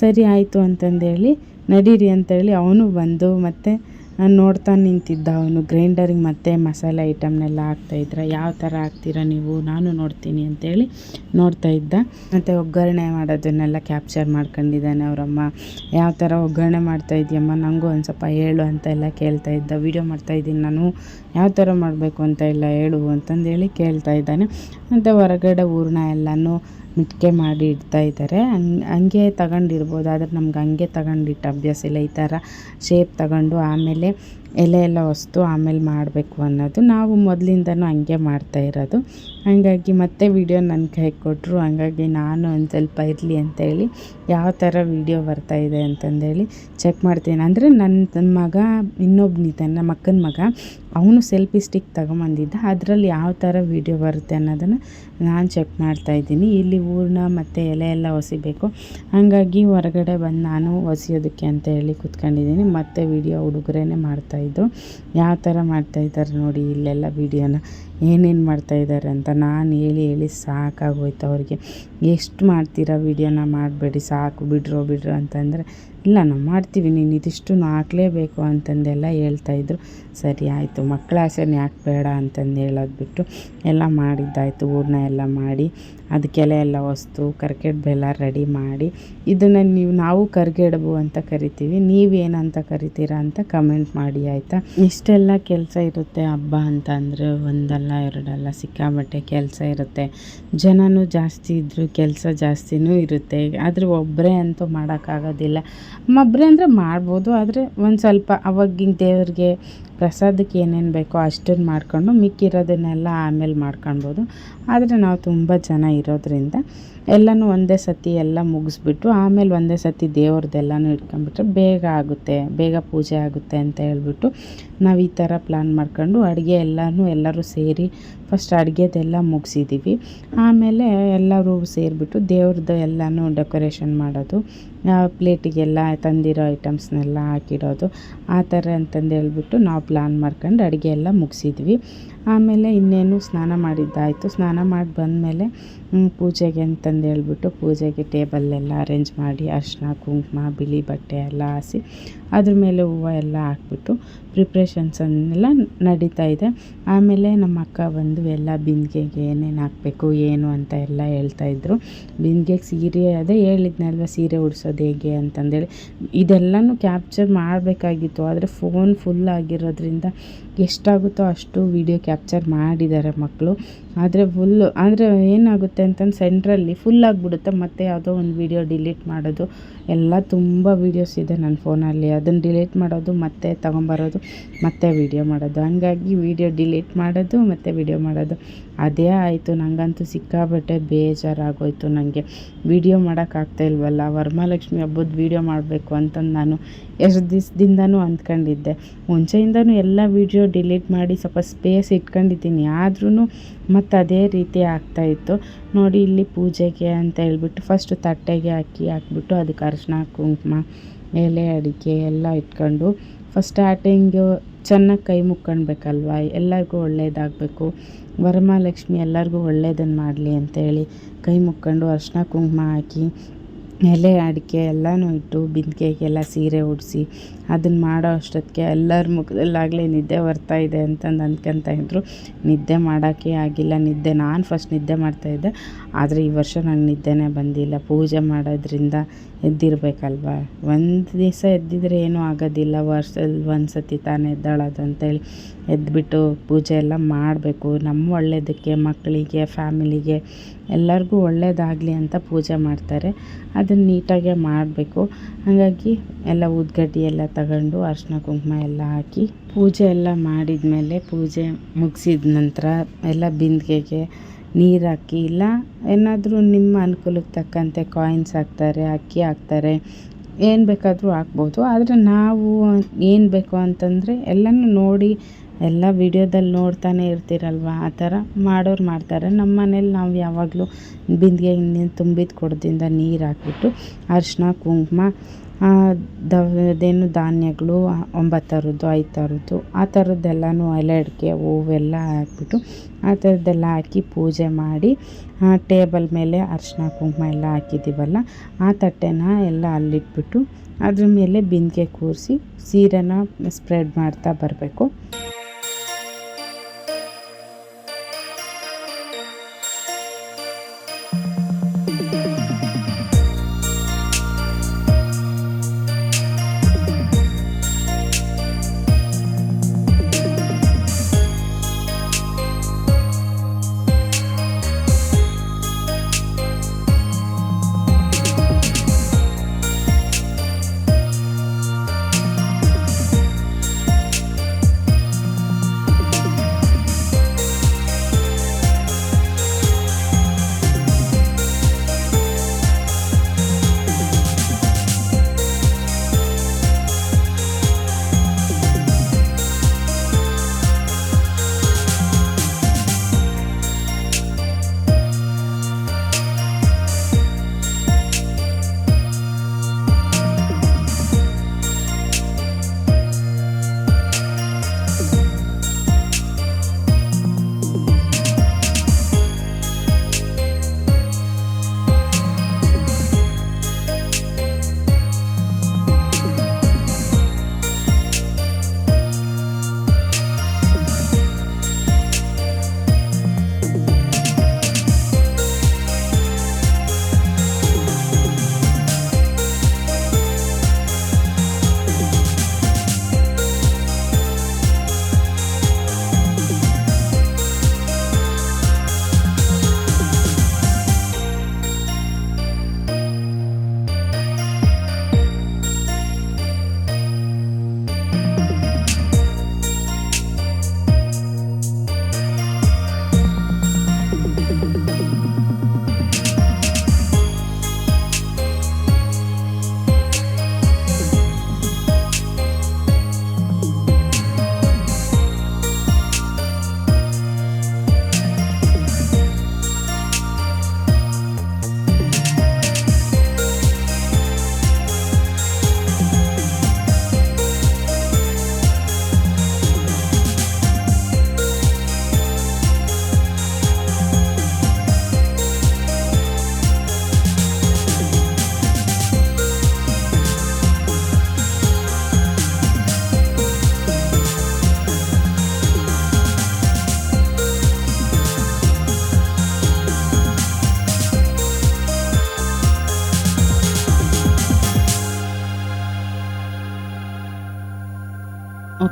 ಸರಿ, ಆಯಿತು ಅಂತಂದೇಳಿ, ನಡೀರಿ ಅಂತೇಳಿ ಅವನು ಬಂದು ಮತ್ತು ನೋಡ್ತಾ ನಿಂತಿದ್ದ ಅವನು ಗ್ರೈಂಡರಿಗೆ ಮತ್ತೆ ಮಸಾಲೆ ಐಟಮ್ನೆಲ್ಲ ಹಾಕ್ತಾಯಿದ್ರ ಯಾವ ಥರ ಹಾಕ್ತೀರಾ ನೀವು? ನಾನು ನೋಡ್ತೀನಿ ಅಂತೇಳಿ ನೋಡ್ತಾ ಇದ್ದ. ಮತ್ತು ಒಗ್ಗರಣೆ ಮಾಡೋದನ್ನೆಲ್ಲ ಕ್ಯಾಪ್ಚರ್ ಮಾಡ್ಕೊಂಡಿದ್ದಾನೆ ಅವರಮ್ಮ. ಯಾವ ಥರ ಒಗ್ಗರಣೆ ಮಾಡ್ತಾ ಇದೆಯಮ್ಮ? ನನಗೂ ಒಂದು ಸ್ವಲ್ಪ ಹೇಳು ಅಂತ ಎಲ್ಲ ಕೇಳ್ತಾ ಇದ್ದ. ವೀಡಿಯೋ ಮಾಡ್ತಾಯಿದ್ದೀನಿ ನಾನು. ಯಾವ ಥರ ಮಾಡಬೇಕು ಅಂತ ಎಲ್ಲ ಹೇಳು ಅಂತಂದೇಳಿ ಕೇಳ್ತಾ ಇದ್ದಾನೆ. ಮತ್ತು ಹೊರಗಡೆ ಹೂರ್ಣ ಎಲ್ಲನೂ ಮಿಟ್ಕೆ ಮಾಡಿ ಇಡ್ತಾ ಇದ್ದಾರೆ. ಹಂಗೆ ತಗೊಂಡಿರ್ಬೋದು, ಆದರೆ ನಮ್ಗೆ ಹಂಗೆ ತಗೊಂಡಿಟ್ಟು ಅಭ್ಯಾಸ ಇಲ್ಲ. ಈ ಥರ ಶೇಪ್ ತಗೊಂಡು ಆಮೇಲೆ ಎಲೆ ಎಲ್ಲ ಹೊಸ್ತು ಆಮೇಲೆ ಮಾಡಬೇಕು ಅನ್ನೋದು ನಾವು ಮೊದಲಿಂದನೂ ಹಂಗೆ ಮಾಡ್ತಾ ಇರೋದು. ಹಾಗಾಗಿ ಮತ್ತೆ ವಿಡಿಯೋ ನನ್ನ ಕೈ ಕೊಟ್ಟರು ಹಾಗಾಗಿ ನಾನು ಒಂದು ಸ್ವಲ್ಪ ಇರಲಿ ಅಂತೇಳಿ ಯಾವ ಥರ ವೀಡಿಯೋ ಬರ್ತಾಯಿದೆ ಅಂತಂದೇಳಿ ಚೆಕ್ ಮಾಡ್ತೀನಿ. ಅಂದರೆ ನನ್ನ ಮಗ ಇನ್ನೊಬ್ಬನಿದ್ದಾನೆ ನಮ್ಮ ಅಕ್ಕನ ಮಗ, ಅವನು ಸೆಲ್ಫಿ ಸ್ಟಿಕ್ ತಗೊಂಬಂದಿದ್ದ. ಅದರಲ್ಲಿ ಯಾವ ಥರ ವೀಡಿಯೋ ಬರುತ್ತೆ ಅನ್ನೋದನ್ನು ನಾನು ಚೆಕ್ ಮಾಡ್ತಾಯಿದ್ದೀನಿ ಇಲ್ಲಿ ಹೂರ್ಣ ಮತ್ತು ಎಲೆ ಎಲ್ಲ ಒಸಿಬೇಕು. ಹಾಗಾಗಿ ಹೊರಗಡೆ ಬಂದು ನಾನು ಒಸಿಯೋದಕ್ಕೆ ಅಂತ ಹೇಳಿ ಕೂತ್ಕೊಂಡಿದ್ದೀನಿ. ಮತ್ತು ವೀಡಿಯೋ ಉಡುಗೊರೆನೇ ಮಾಡ್ತಾಯಿದ್ರು ಯಾವ ಥರ ಮಾಡ್ತಾಯಿದ್ದಾರೆ ನೋಡಿ ಇಲ್ಲೆಲ್ಲ ವೀಡಿಯೋನ ಏನೇನು ಮಾಡ್ತಾಯಿದ್ದಾರೆ ಅಂತ ನಾನು ಹೇಳಿ ಹೇಳಿ ಸಾಕಾಗೋಯ್ತು ಅವ್ರಿಗೆ. ಎಷ್ಟು ಮಾಡ್ತೀರಾ ವೀಡಿಯೋನ ಮಾಡಬೇಡಿ, ಸಾಕು ಬಿಡ್ರೋ ಬಿಡ್ರೋ ಅಂತಂದರೆ ಇಲ್ಲ ನಾವು ಮಾಡ್ತೀವಿ, ನೀನು ಇದಿಷ್ಟು ಹಾಕ್ಲೇಬೇಕು ಅಂತಂದೆಲ್ಲ ಹೇಳ್ತಾಯಿದ್ರು ಸರಿ, ಆಯಿತು. ಮಕ್ಕಳ ಆಸೆನ ಯಾಕೆ ಬೇಡ ಅಂತಂದು ಹೇಳೋದ್ಬಿಟ್ಟು ಎಲ್ಲ ಮಾಡಿದ್ದಾಯಿತು. ಹೂರ್ಣ ಎಲ್ಲ ಮಾಡಿ ಅದಕ್ಕೆಲ್ಲ ಎಲ್ಲ ವಸ್ತು ಬೆಲ್ಲ ರೆಡಿ ಮಾಡಿ, ಇದನ್ನು ನೀವು, ನಾವು ಕರ್ಗೆಡಬು ಅಂತ ಕರಿತೀವಿ. ನೀವೇನಂತ ಕರಿತೀರಾ ಅಂತ ಕಮೆಂಟ್ ಮಾಡಿ, ಆಯಿತಾ? ಇಷ್ಟೆಲ್ಲ ಕೆಲಸ ಇರುತ್ತೆ ಹಬ್ಬ ಅಂತ ಅಂದರೆ ಒಂದಲ್ಲ, ಎರಡಲ್ಲ ಸಿಕ್ಕಾಬಟ್ಟೆ ಕೆಲಸ ಇರುತ್ತೆ. ಜನನೂ ಜಾಸ್ತಿ ಇದ್ದರೂ ಕೆಲಸ ಜಾಸ್ತಿನೂ ಇರುತ್ತೆ. ಆದರೆ ಒಬ್ಬರೇ ಅಂತೂ ಮಾಡೋಕ್ಕಾಗೋದಿಲ್ಲ. ಒಬ್ಬರೇ ಅಂದರೆ ಮಾಡ್ಬೋದು, ಆದರೆ ಒಂದು ಸ್ವಲ್ಪ ಅವಾಗಿನ ದೇವ್ರಿಗೆ ಪ್ರಸಾದಕ್ಕೆ ಏನೇನು ಬೇಕೋ ಅಷ್ಟನ್ನು ಮಾಡ್ಕೊಂಡು ಮಿಕ್ಕಿರೋದನ್ನೆಲ್ಲ ಆಮೇಲೆ ಮಾಡ್ಕೊಳ್ಬೋದು. ಆದರೆ ನಾವು ತುಂಬ ಜನ ಇರೋದ್ರಿಂದ ಎಲ್ಲನೂ ಒಂದೇ ಸತಿ ಎಲ್ಲ ಮುಗಿಸ್ಬಿಟ್ಟು ಆಮೇಲೆ ಒಂದೇ ಸತಿ ದೇವ್ರದ್ದೆಲ್ಲನೂ ಇಟ್ಕೊಂಡ್ಬಿಟ್ರೆ ಬೇಗ ಆಗುತ್ತೆ, ಬೇಗ ಪೂಜೆ ಆಗುತ್ತೆ ಅಂತ ಹೇಳ್ಬಿಟ್ಟು ನಾವು ಈ ಥರ ಪ್ಲ್ಯಾನ್ ಮಾಡ್ಕೊಂಡು ಅಡುಗೆ ಎಲ್ಲನೂ ಎಲ್ಲರೂ ಸೇರಿ ಫಸ್ಟ್ ಅಡುಗೆದೆಲ್ಲ ಮುಗಿಸಿದ್ದೀವಿ ಆಮೇಲೆ ಎಲ್ಲರೂ ಸೇರಿಬಿಟ್ಟು ದೇವ್ರದ್ದು ಎಲ್ಲನೂ ಡೆಕೋರೇಷನ್ ಮಾಡೋದು ಪ್ಲೇಟಿಗೆಲ್ಲ ತಂದಿರೋ ಐಟಮ್ಸ್ನೆಲ್ಲ ಹಾಕಿಡೋದು. ಆ ಥರ ಅಂತಂದು ಹೇಳ್ಬಿಟ್ಟು ನಾವು ಪ್ಲ್ಯಾನ್ ಮಾಡ್ಕೊಂಡು ಅಡುಗೆ ಎಲ್ಲ ಮುಗಿಸಿದ್ವಿ. ಆಮೇಲೆ ಇನ್ನೇನು ಸ್ನಾನ ಮಾಡಿದ್ದಾಯಿತು. ಸ್ನಾನ ಮಾಡಿ ಬಂದಮೇಲೆ ಪೂಜೆಗೆ ಅಂತಂದು ಹೇಳ್ಬಿಟ್ಟು ಪೂಜೆಗೆ ಟೇಬಲ್ಲೆಲ್ಲ ಅರೇಂಜ್ ಮಾಡಿ ಅರಿಶಿನ ಕುಂಕುಮ, ಬಿಳಿ ಬಟ್ಟೆ ಎಲ್ಲ ಹಾಸಿ ಅದ್ರ ಮೇಲೆ ಹೂವು ಎಲ್ಲ ಹಾಕ್ಬಿಟ್ಟು ಪ್ರಿಪ್ರೇಷನ್ಸನ್ನೆಲ್ಲ ನಡೀತಾ ಇದೆ. ಆಮೇಲೆ ನಮ್ಮ ಅಕ್ಕ ಬಂದು ಎಲ್ಲ ಬಿಂದಿಗೆಗೆ ಏನೇನು ಹಾಕಬೇಕು, ಏನು ಅಂತ ಎಲ್ಲ ಹೇಳ್ತಾಯಿದ್ರು ಬಿಂದಿಗೆಗೆ ಸೀರೆ ಅದೇ ಹೇಳಿದ್ನಲ್ವ, ಸೀರೆ ಉಡ್ಸೋದು. ಹೇಗೆ ಅಂತಂದೇಳಿ ಇದೆಲ್ಲನೂ ಕ್ಯಾಪ್ಚರ್ ಮಾಡಬೇಕಾಗಿತ್ತು. ಆದರೆ ಫೋನ್ ಫುಲ್ ಆಗಿರೋದ್ರಿಂದ ಎಷ್ಟಾಗುತ್ತೋ ಅಷ್ಟು ವೀಡಿಯೋ ಕ್ಯಾಪ್ಚರ್ ಮಾಡಿದ್ದಾರೆ ಮಕ್ಕಳು ಆದರೆ ಫುಲ್ಲು ಆದರೆ ಏನಾಗುತ್ತೆ ಅಂತಂದು ಸೆಂಟ್ರಲ್ಲಿ ಫುಲ್ ಆಗಿಬಿಡುತ್ತೆ. ಮತ್ತು ಯಾವುದೋ ಒಂದು ವೀಡಿಯೋ ಡಿಲೀಟ್ ಮಾಡೋದು, ಎಲ್ಲ ತುಂಬ ವೀಡಿಯೋಸ್ ಇದೆ ನನ್ನ ಫೋನಲ್ಲಿ ಅದನ್ನು ಡಿಲೀಟ್ ಮಾಡೋದು, ಮತ್ತೆ ತೊಗೊಂಬರೋದು, ಮತ್ತೆ ವೀಡಿಯೋ ಮಾಡೋದು. ಹಂಗಾಗಿ ವೀಡಿಯೋ ಡಿಲೀಟ್ ಮಾಡೋದು, ಮತ್ತು ವೀಡಿಯೋ ಮಾಡೋದು. ಅದೇ ಆಯಿತು ನನಗಂತೂ ಸಿಕ್ಕಾಬಟ್ಟೆ ಬೇಜಾರಾಗೋಯಿತು ನನಗೆ ವೀಡಿಯೋ ಮಾಡೋಕ್ಕಾಗ್ತಾ ಇಲ್ವಲ್ಲ? ವರಮಹಾಲಕ್ಷ್ಮಿ ಹಬ್ಬದ ವೀಡಿಯೋ ಮಾಡಬೇಕು ಅಂತಂದು ನಾನು ಎಷ್ಟು ದಿವಸದಿಂದನೂ ಅಂದ್ಕೊಂಡಿದ್ದೆ. ಮುಂಚೆಯಿಂದನೂ ಎಲ್ಲ ವೀಡಿಯೋ ಡಿಲೀಟ್ ಮಾಡಿ ಸ್ವಲ್ಪ ಸ್ಪೇಸ್ ಇಟ್ಕೊಂಡಿದ್ದೀನಿ. ಆದ್ರೂ ಮತ್ತು ಅದೇ ರೀತಿ ಆಗ್ತಾಯಿತ್ತು ನೋಡಿ ಇಲ್ಲಿ ಪೂಜೆಗೆ ಅಂತ ಹೇಳ್ಬಿಟ್ಟು ಫಸ್ಟ್ ತಟ್ಟೆಗೆ ಅಕ್ಕಿ ಹಾಕ್ಬಿಟ್ಟು ಅದಕ್ಕೆ ಅರಿಶಿನ ಕುಂಕುಮ, ಎಲೆ, ಅಡಿಕೆ ಎಲ್ಲ ಇಟ್ಕೊಂಡು ಫಸ್ಟ್ ಸ್ಟಾರ್ಟಿಂಗು ಚೆನ್ನಾಗಿ ಕೈ ಮುಕ್ಕೊಳ್ಬೇಕಲ್ವ ಎಲ್ಲರಿಗೂ ಒಳ್ಳೇದಾಗಬೇಕು. ವರಮಹಾಲಕ್ಷ್ಮಿ ಎಲ್ಲರಿಗೂ ಒಳ್ಳೆಯದನ್ನು ಮಾಡಲಿ ಅಂತೇಳಿ ಕೈ ಮುಕ್ಕೊಂಡು ಅರಿಶಿನ ಕುಂಕುಮ ಹಾಕಿ ಎಲೆ ಅಡಿಕೆ ಎಲ್ಲನೂ ಇಟ್ಟು ಬಿಂದಿಗೆಗೆಲ್ಲ ಸೀರೆ ಉಡಿಸಿ ಅದನ್ನು ಮಾಡೋ ಅಷ್ಟೊತ್ತಿಗೆ ಎಲ್ಲರ ಮುಖದಲ್ಲಾಗಲೇ ನಿದ್ದೆ ಬರ್ತಾ ಇದೆ ಅಂತಂದು ಅಂದ್ಕೊಂತ ಇದ್ದರು ನಿದ್ದೆ ಮಾಡೋಕ್ಕೆ ಆಗಿಲ್ಲ. ನಿದ್ದೆ ನಾನು ಫಸ್ಟ್ ನಿದ್ದೆ ಮಾಡ್ತಾಯಿದ್ದೆ ಆದರೆ ಈ ವರ್ಷ ನನಗೆ ನಿದ್ದೆನೇ ಬಂದಿಲ್ಲ. ಪೂಜೆ ಮಾಡೋದ್ರಿಂದ ಎದ್ದಿರಬೇಕಲ್ವ? ಒಂದು ದಿವಸ ಎದ್ದಿದ್ರೆ ಏನೂ ಆಗೋದಿಲ್ಲ. ವರ್ಷದಲ್ಲಿ ಒಂದು ಸತಿ ತಾನೇ ಎದ್ದಾಳೋದು ಅಂತೇಳಿ ಎದ್ದುಬಿಟ್ಟು ಪೂಜೆ ಎಲ್ಲ ಮಾಡಬೇಕು. ನಮ್ಮ ಒಳ್ಳೆಯದಕ್ಕೆ ಮಕ್ಕಳಿಗೆ, ಫ್ಯಾಮಿಲಿಗೆ ಎಲ್ಲರಿಗೂ ಒಳ್ಳೆಯದಾಗಲಿ ಅಂತ ಪೂಜೆ ಮಾಡ್ತಾರೆ. ಅದನ್ನು ನೀಟಾಗೆ ಮಾಡಬೇಕು. ಹಾಗಾಗಿ ಎಲ್ಲ ಉದ್ಗಡ್ಡಿ ಎಲ್ಲ ತಗೊಂಡು ಅರಿಶಿನ ಕುಂಕುಮ ಎಲ್ಲ ಹಾಕಿ ಪೂಜೆ ಎಲ್ಲ ಮಾಡಿದ ಮೇಲೆ ಪೂಜೆ ಮುಗಿಸಿದ ನಂತರ ಎಲ್ಲ ಬಿಂದಿಗೆಗೆ ನೀರು ಹಾಕಿ, ಇಲ್ಲ ಏನಾದರೂ ನಿಮ್ಮ ಅನುಕೂಲಕ್ಕೆ ತಕ್ಕಂತೆ ಕಾಯಿನ್ಸ್ ಹಾಕ್ತಾರೆ, ಅಕ್ಕಿ ಹಾಕ್ತಾರೆ, ಏನು ಬೇಕಾದರೂ ಹಾಕ್ಬೋದು. ಆದರೆ ನಾವು ಏನು ಬೇಕು ಅಂತಂದರೆ ಎಲ್ಲನೂ ನೋಡಿ ಎಲ್ಲ ವಿಡಿಯೋದಲ್ಲಿ ನೋಡ್ತಾನೆ ಇರ್ತೀರಲ್ವ? ಆ ಥರ ಮಾಡೋರು ಮಾಡ್ತಾರೆ. ನಮ್ಮ ಮನೇಲಿ ನಾವು ಯಾವಾಗಲೂ ಬಿಂದಿಗೆ ಇನ್ನೇನು ತುಂಬಿದ ಕೊಡದಿಂದ ನೀರು ಹಾಕ್ಬಿಟ್ಟು ಅರಿಶಿನ ಕುಂಕುಮ ಅದೇನು ಧಾನ್ಯಗಳು ಒಂಬತ್ತು ಥರದ್ದು ಐದು ಥರದ್ದು ಆ ಥರದ್ದೆಲ್ಲನೂ ಎಲೆ, ಅಡಿಕೆ ಹೂವೆಲ್ಲ ಹಾಕ್ಬಿಟ್ಟು ಆ ಥರದ್ದೆಲ್ಲ ಹಾಕಿ ಪೂಜೆ ಮಾಡಿ ಟೇಬಲ್ ಮೇಲೆ ಅರಿಶಿನ ಕುಂಕುಮ ಎಲ್ಲ ಹಾಕಿದ್ದೀವಲ್ಲ, ಆ ತಟ್ಟೆನ ಎಲ್ಲ ಅಲ್ಲಿಟ್ಬಿಟ್ಟು ಅದ್ರ ಮೇಲೆ ಬಿಂದಿಗೆ ಕೂರಿಸಿ ಸೀರೆನ ಸ್ಪ್ರೆಡ್ ಮಾಡ್ತಾ ಬರಬೇಕು.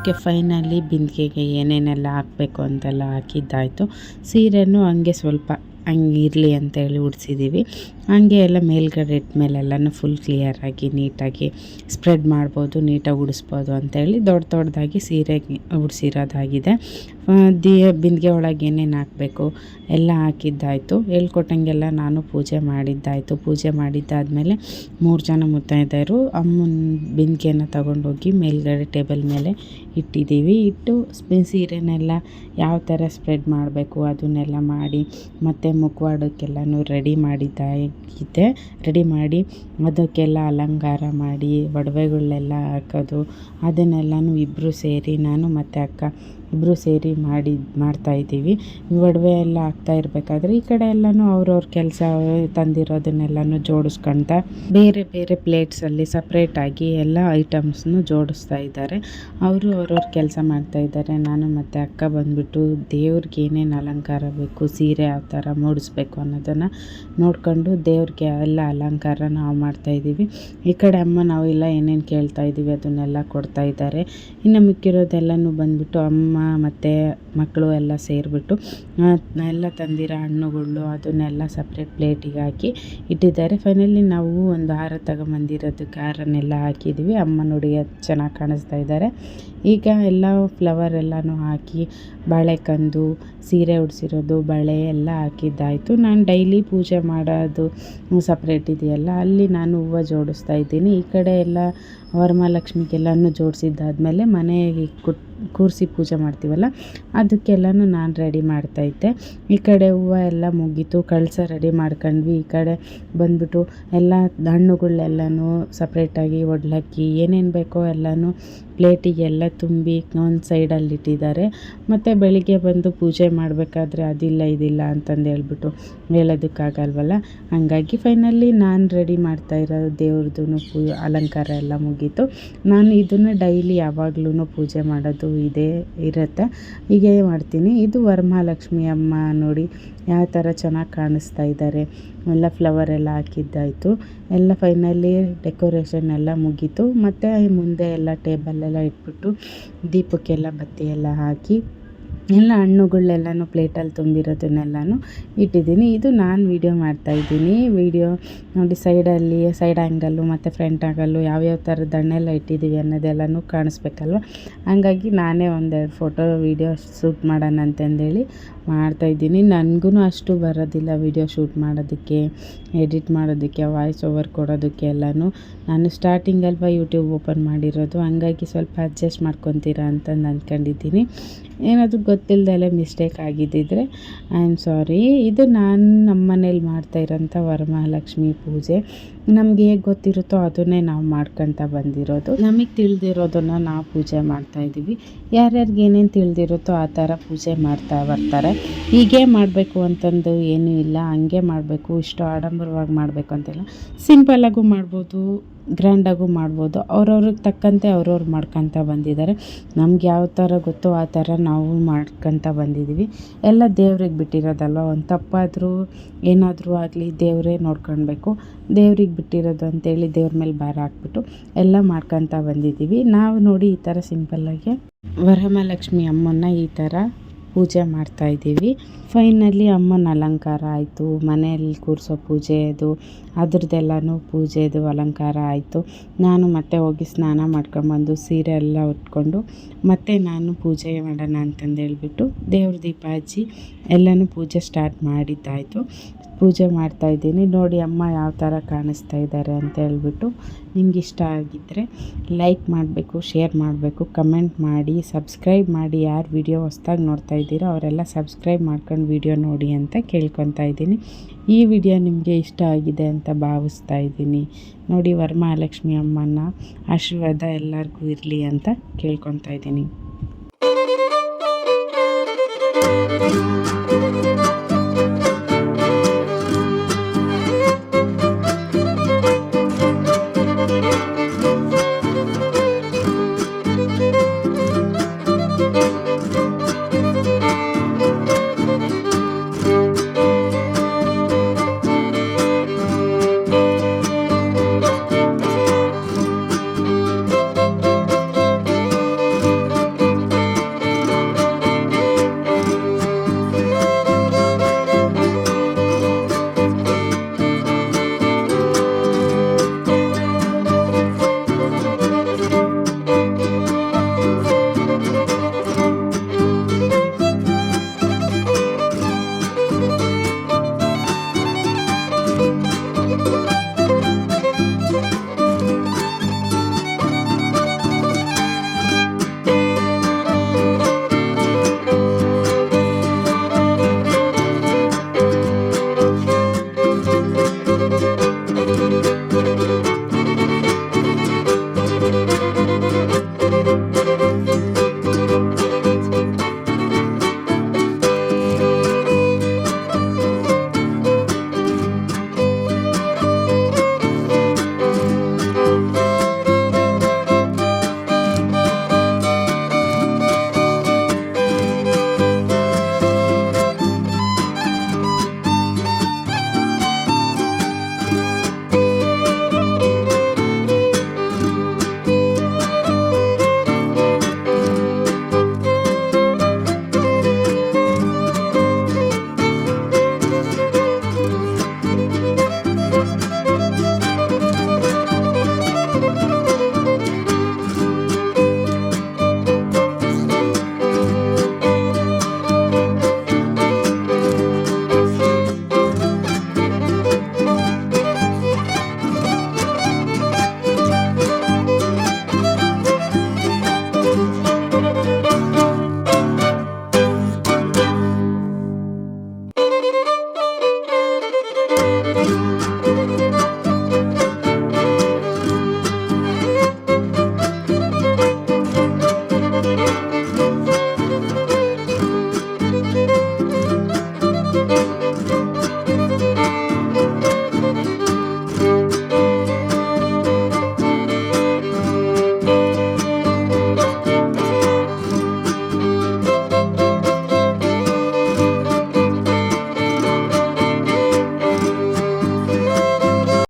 ಓಕೆ ಫೈನಲಿ ಬಿಂದಿಗೆಗೆ ಏನೇನೆಲ್ಲ ಹಾಕಬೇಕು ಅಂತೆಲ್ಲ ಹಾಕಿದ್ದಾಯಿತು. ಸೀರೆನೂ ಹಂಗೆ ಸ್ವಲ್ಪ ಹಂಗೆ ಇರಲಿ ಅಂತೇಳಿ ಉಡ್ಸಿದ್ದೀವಿ. ಹಂಗೆ ಎಲ್ಲ ಮೇಲ್ಗಡೆ ಇಟ್ಟ ಫುಲ್ ಕ್ಲಿಯರಾಗಿ ನೀಟಾಗಿ ಸ್ಪ್ರೆಡ್ ಮಾಡ್ಬೋದು, ನೀಟಾಗಿ ಉಡಿಸ್ಬೋದು ಅಂತೇಳಿ ದೊಡ್ಡ ದೊಡ್ಡದಾಗಿ ಸೀರೆ ಉಡಿಸಿರೋದಾಗಿದೆ. ದಿ, ಬಿಂದಿಗೆ ಒಳಗೆ ಏನೇನು ಹಾಕಬೇಕು ಎಲ್ಲ ಹಾಕಿದ್ದಾಯಿತು. ಹೇಳ್ಕೊಟ್ಟಂಗೆಲ್ಲ ನಾನು ಪೂಜೆ ಮಾಡಿದ್ದಾಯಿತು. ಪೂಜೆ ಮಾಡಿದ್ದಾದಮೇಲೆ ಮೂರು ಜನ ಮುತ್ತೈದೆಯರು ಅಮ್ಮನ ಬಿಂದಿಗೆನ ತಗೊಂಡೋಗಿ ಮೇಲ್ಗಡೆ ಟೇಬಲ್ ಮೇಲೆ ಇಟ್ಟಿದ್ದೀವಿ. ಇಟ್ಟು ಸೀರೆನೆಲ್ಲ ಯಾವ ಥರ ಸ್ಪ್ರೆಡ್ ಮಾಡಬೇಕು ಅದನ್ನೆಲ್ಲ ಮಾಡಿ ಮತ್ತು ಮುಖವಾಡಕ್ಕೆಲ್ಲನೂ ರೆಡಿ ಮಾಡಿದ್ದಾಗಿದೆ ರೆಡಿ ಮಾಡಿ ಅದಕ್ಕೆಲ್ಲ ಅಲಂಕಾರ ಮಾಡಿ ಒಡವೆಗಳನ್ನೆಲ್ಲ ಹಾಕೋದು ಅದನ್ನೆಲ್ಲನೂ ಇಬ್ಬರು ಸೇರಿ ನಾನು ಮತ್ತು ಅಕ್ಕ ಇಬ್ಬರು ಸೇರಿ ಮಾಡಿ ಮಾಡ್ತಾಯಿದ್ದೀವಿ ಒಡವೆ ಎಲ್ಲ ಆಗ್ತಾ ಇರಬೇಕಾದ್ರೆ ಈ ಕಡೆ ಎಲ್ಲನೂ ಅವ್ರವ್ರ ಕೆಲಸ ತಂದಿರೋದನ್ನೆಲ್ಲನೂ ಜೋಡಿಸ್ಕೊಳ್ತಾ ಬೇರೆ ಬೇರೆ ಪ್ಲೇಟ್ಸಲ್ಲಿ ಸಪ್ರೇಟಾಗಿ ಎಲ್ಲ ಐಟಮ್ಸ್ನು ಜೋಡಿಸ್ತಾ ಇದ್ದಾರೆ. ಅವರು ಅವ್ರವ್ರ ಕೆಲಸ ಮಾಡ್ತಾ ಇದ್ದಾರೆ. ನಾನು ಮತ್ತು ಅಕ್ಕ ಬಂದುಬಿಟ್ಟು ದೇವ್ರಿಗೆ ಏನೇನು ಅಲಂಕಾರ ಬೇಕು, ಸೀರೆ ಯಾವ ಥರ ಮೂಡಿಸ್ಬೇಕು ಅನ್ನೋದನ್ನು ನೋಡಿಕೊಂಡು ದೇವ್ರಿಗೆ ಎಲ್ಲ ಅಲಂಕಾರ ನಾವು ಮಾಡ್ತಾಯಿದ್ದೀವಿ ಈ ಕಡೆ ಅಮ್ಮ ನಾವೆಲ್ಲ ಏನೇನು ಕೇಳ್ತಾ ಇದ್ದೀವಿ ಅದನ್ನೆಲ್ಲ ಕೊಡ್ತಾ ಇದ್ದಾರೆ. ಇನ್ನು ಮಿಕ್ಕಿರೋದೆಲ್ಲನೂ ಬಂದುಬಿಟ್ಟು ಅಮ್ಮ ಮತ್ತು ಮಕ್ಕಳು ಎಲ್ಲ ಸೇರಿಬಿಟ್ಟು ಎಲ್ಲ ತಂದಿರೋ ಹಣ್ಣುಗಳು ಅದನ್ನೆಲ್ಲ ಸಪ್ರೇಟ್ ಪ್ಲೇಟಿಗೆ ಹಾಕಿ ಇಟ್ಟಿದ್ದಾರೆ. ಫೈನಲಿ ನಾವು ಒಂದು ಹಾರ ತಗೊಂಬಂದಿರೋದು ಹಾರನ್ನೆಲ್ಲ ಹಾಕಿದ್ವಿ ಅಮ್ಮ ನೋಡಿ ಚೆನ್ನಾಗಿ ಕಾಣಿಸ್ತಾ ಇದ್ದಾರೆ. ಈಗ ಎಲ್ಲ ಫ್ಲವರ್ ಎಲ್ಲನೂ ಹಾಕಿ ಬಾಳೆಕಂದು, ಸೀರೆ ಉಡಿಸಿರೋದು, ಬಳೆ ಎಲ್ಲ ಹಾಕಿದ್ದಾಯಿತು. ನಾನು ಡೈಲಿ ಪೂಜೆ ಮಾಡೋದು ಸಪ್ರೇಟ್ ಇದೆಯಲ್ಲ, ಅಲ್ಲಿ ನಾನು ಹೂವು ಜೋಡಿಸ್ತಾ ಇದ್ದೀನಿ. ಈ ಕಡೆ ಎಲ್ಲ ವರಮಹಾಲಕ್ಷ್ಮಿಗೆಲ್ಲನೂ ಜೋಡಿಸಿದ್ದಾದ್ಮೇಲೆ ಮನೆಗೆ ಕುಟ್ ಕೂರಿಸಿ ಪೂಜೆ ಮಾಡ್ತೀವಲ್ಲ, ಅದಕ್ಕೆಲ್ಲನೂ ನಾನು ರೆಡಿ ಮಾಡ್ತಾಯಿದ್ದೆ ಈ ಕಡೆ ಹೂವು ಎಲ್ಲ ಮುಗೀತು, ಕಳಸ ರೆಡಿ ಮಾಡ್ಕೊಂಡ್ವಿ. ಈ ಕಡೆ ಬಂದ್ಬಿಟ್ಟು ಎಲ್ಲ ಹಣ್ಣುಗಳೆಲ್ಲನೂ ಸಪ್ರೇಟಾಗಿ ಒಡ್ಲಕ್ಕಿ, ಏನೇನು ಬೇಕೋ ಎಲ್ಲನೂ ಪ್ಲೇಟಿಗೆಲ್ಲ ತುಂಬಿ ಒಂದು ಸೈಡಲ್ಲಿ ಇಟ್ಟಿದ್ದಾರೆ. ಮತ್ತು ಬೆಳಿಗ್ಗೆ ಬಂದು ಪೂಜೆ ಮಾಡಬೇಕಾದ್ರೆ ಅದಿಲ್ಲ, ಇದಿಲ್ಲ ಅಂತಂದು ಹೇಳ್ಬಿಟ್ಟು ಹೇಳೋದಕ್ಕಾಗಲ್ವಲ್ಲ? ಹಾಗಾಗಿ ಫೈನಲಿ ನಾನು ರೆಡಿ ಮಾಡ್ತಾ ಇರೋ ದೇವ್ರದ್ದು ಪೂ, ಅಲಂಕಾರ ಎಲ್ಲ ಮುಗೀತು. ನಾನು ಇದನ್ನು ಡೈಲಿ ಯಾವಾಗ್ಲೂ ಪೂಜೆ ಮಾಡೋದು ಇದೇ ಇರುತ್ತೆ. ಹೀಗೆ ಮಾಡ್ತೀನಿ. ಇದು ವರಮಹಾಲಕ್ಷ್ಮಿ ಅಮ್ಮ ನೋಡಿ ಯಾವ ಥರ ಚೆನ್ನಾಗಿ ಕಾಣಿಸ್ತಾ ಇದ್ದಾರೆ. ಎಲ್ಲ ಫ್ಲವರ್ ಎಲ್ಲ ಹಾಕಿದ್ದಾಯಿತು. ಎಲ್ಲ ಫೈನಲಿ ಡೆಕೋರೇಷನ್ ಎಲ್ಲ ಮುಗೀತು. ಮತ್ತು ಮುಂದೆ ಎಲ್ಲ ಟೇಬಲ್ಲೆಲ್ಲ ಇಟ್ಬಿಟ್ಟು ದೀಪಕ್ಕೆಲ್ಲ ಬತ್ತಿ ಎಲ್ಲ ಹಾಕಿ ಎಲ್ಲ ಹಣ್ಣುಗಳನ್ನೆಲ್ಲನೂ ಪ್ಲೇಟಲ್ಲಿ ತುಂಬಿರೋದನ್ನೆಲ್ಲನೂ ಇಟ್ಟಿದ್ದೀನಿ. ಇದು ನಾನು ವೀಡಿಯೋ ಮಾಡ್ತಾಯಿದ್ದೀನಿ ವೀಡಿಯೋ ನೋಡಿ ಸೈಡಲ್ಲಿ ಸೈಡ್ ಆ್ಯಂಗಲ್ಲು ಮತ್ತು ಫ್ರಂಟ್ ಆ್ಯಂಗಲ್ಲು ಯಾವ್ಯಾವ ಥರದ ಹಣ್ಣೆಲ್ಲ ಇಟ್ಟಿದ್ದೀವಿ ಅನ್ನೋದೆಲ್ಲನೂ ಕಾಣಿಸ್ಬೇಕಲ್ವ? ಹಂಗಾಗಿ ನಾನೇ ಒಂದೆರಡು ಫೋಟೋ ವೀಡಿಯೋ ಶೂಟ್ ಮಾಡೋಣ ಅಂತಂದೇಳಿ ಮಾಡ್ತಾಯಿದ್ದೀನಿ ನನಗೂ ಅಷ್ಟು ಬರೋದಿಲ್ಲ ವೀಡಿಯೋ ಶೂಟ್ ಮಾಡೋದಕ್ಕೆ ಎಡಿಟ್ ಮಾಡೋದಕ್ಕೆ ವಾಯ್ಸ್ ಓವರ್ ಕೊಡೋದಕ್ಕೆ ಎಲ್ಲನೂ. ನಾನು ಸ್ಟಾರ್ಟಿಂಗ್ ಅಲ್ವಾ ಯೂಟ್ಯೂಬ್ ಓಪನ್ ಮಾಡಿರೋದು, ಹಂಗಾಗಿ ಸ್ವಲ್ಪ ಅಡ್ಜಸ್ಟ್ ಮಾಡ್ಕೊತೀರಾ ಅಂತಂದು ಅಂದ್ಕೊಂಡಿದ್ದೀನಿ ಏನಾದರೂ ಗೊತ್ತಿಲ್ಲದಲ್ಲೇ ಮಿಸ್ಟೇಕ್ ಆಗಿದ್ದಿದ್ರೆ ಐ ಆಮ್ ಸಾರಿ ಇದು ನಾನು ನಮ್ಮ ಮನೇಲಿ ಮಾಡ್ತಾ ಇರೋಂಥ ವರಮಹಾಲಕ್ಷ್ಮಿ ಪೂಜೆ. ನಮ್ಗೆ ಹೇಗೆ ಗೊತ್ತಿರುತ್ತೋ ಅದನ್ನೇ ನಾವು ಮಾಡ್ಕೊತ ಬಂದಿರೋದು. ನಮಗೆ ತಿಳಿದಿರೋದನ್ನ ನಾವು ಪೂಜೆ ಮಾಡ್ತಾ ಮಾಡ್ತಾಯಿದ್ದೀವಿ ಯಾರ್ಯಾರಿಗೆ ಏನೇನು ತಿಳಿದಿರುತ್ತೋ ಆ ಥರ ಪೂಜೆ ಮಾಡ್ತಾ ಬರ್ತಾರೆ. ಹೀಗೆ ಮಾಡಬೇಕು ಅಂತಂದು ಏನೂ ಇಲ್ಲ, ಹಂಗೆ ಮಾಡಬೇಕು, ಇಷ್ಟು ಆಡಂಬರವಾಗಿ ಮಾಡಬೇಕು ಅಂತಿಲ್ಲ. ಸಿಂಪಲ್ಲಾಗೂ ಮಾಡ್ಬೋದು. ಗ್ರ್ಯಾಂಡಾಗೂ ಮಾಡ್ಬೋದು. ಅವ್ರವ್ರಿಗೆ ತಕ್ಕಂತೆ ಅವ್ರವ್ರು ಮಾಡ್ಕೊತ ಬಂದಿದ್ದಾರೆ. ನಮ್ಗೆ ಯಾವ ಥರ ಗೊತ್ತೋ ಆ ಥರ ನಾವು ಮಾಡ್ಕೊತ ಬಂದಿದ್ದೀವಿ. ಎಲ್ಲ ದೇವ್ರಿಗೆ ಬಿಟ್ಟಿರೋದಲ್ವ? ಒಂದು ತಪ್ಪಾದರೂ ಏನಾದರೂ ಆಗಲಿ ದೇವರೇ ನೋಡ್ಕೊಳ್ಬೇಕು. ದೇವ್ರಿಗೆ ಬಿಟ್ಟಿರೋದು ಅಂತೇಳಿ ದೇವ್ರ ಮೇಲೆ ಭಾರ ಹಾಕ್ಬಿಟ್ಟು ಎಲ್ಲ ಮಾಡ್ಕೊತ ಬಂದಿದ್ದೀವಿ. ನಾವು ನೋಡಿ ಈ ಥರ ಸಿಂಪಲ್ಲಾಗಿ ವರಮಹಾಲಕ್ಷ್ಮಿ ಅಮ್ಮನ್ನ ಈ ಥರ ಪೂಜೆ ಮಾಡ್ತಾಯಿದ್ದೀವಿ ಫೈನಲಿ ಅಮ್ಮನ ಅಲಂಕಾರ ಆಯಿತು. ಮನೆಯಲ್ಲಿ ಕೂರಿಸೋ ಪೂಜೆದು ಅದ್ರದ್ದೆಲ್ಲನೂ ಪೂಜೆದು ಅಲಂಕಾರ ಆಯಿತು. ನಾನು ಮತ್ತೆ ಹೋಗಿ ಸ್ನಾನ ಮಾಡ್ಕೊಂಬಂದು ಸೀರೆ ಎಲ್ಲ ಉಟ್ಕೊಂಡು ಮತ್ತೆ ನಾನು ಪೂಜೆ ಮಾಡೋಣ ಅಂತಂದು ಹೇಳ್ಬಿಟ್ಟು ದೇವ್ರ ದೀಪ ಹಚ್ಚಿ ಎಲ್ಲನೂ ಪೂಜೆ ಸ್ಟಾರ್ಟ್ ಮಾಡಿದ್ದಾಯಿತು. ಪೂಜೆ ಮಾಡ್ತಾಯಿದ್ದೀನಿ ನೋಡಿ ಅಮ್ಮ ಯಾವ ಥರ ಕಾಣಿಸ್ತಾ ಇದ್ದಾರೆ ಅಂತ ಹೇಳ್ಬಿಟ್ಟು ನಿಮ್ಗೆ ಇಷ್ಟ ಆಗಿದ್ದರೆ ಲೈಕ್ ಮಾಡಬೇಕು ಶೇರ್ ಮಾಡಬೇಕು ಕಮೆಂಟ್ ಮಾಡಿ ಸಬ್ಸ್ಕ್ರೈಬ್ ಮಾಡಿ. ಯಾರು ವಿಡಿಯೋ ಹೊಸ್ದಾಗಿ ನೋಡ್ತಾ ಇದ್ದೀರೋ ಅವರೆಲ್ಲ ಸಬ್ಸ್ಕ್ರೈಬ್ ಮಾಡ್ಕೊಂಡು ವಿಡಿಯೋ ನೋಡಿ ಅಂತ ಕೇಳ್ಕೊತಾ ಇದ್ದೀನಿ. ಈ ವಿಡಿಯೋ ನಿಮಗೆ ಇಷ್ಟ ಆಗಿದೆ ಅಂತ ಭಾವಿಸ್ತಾ ಇದ್ದೀನಿ. ನೋಡಿ ವರಮಹಾಲಕ್ಷ್ಮಿ ಅಮ್ಮನ ಆಶೀರ್ವಾದ ಎಲ್ಲರಿಗೂ ಇರಲಿ ಅಂತ ಕೇಳ್ಕೊತಾ ಇದ್ದೀನಿ.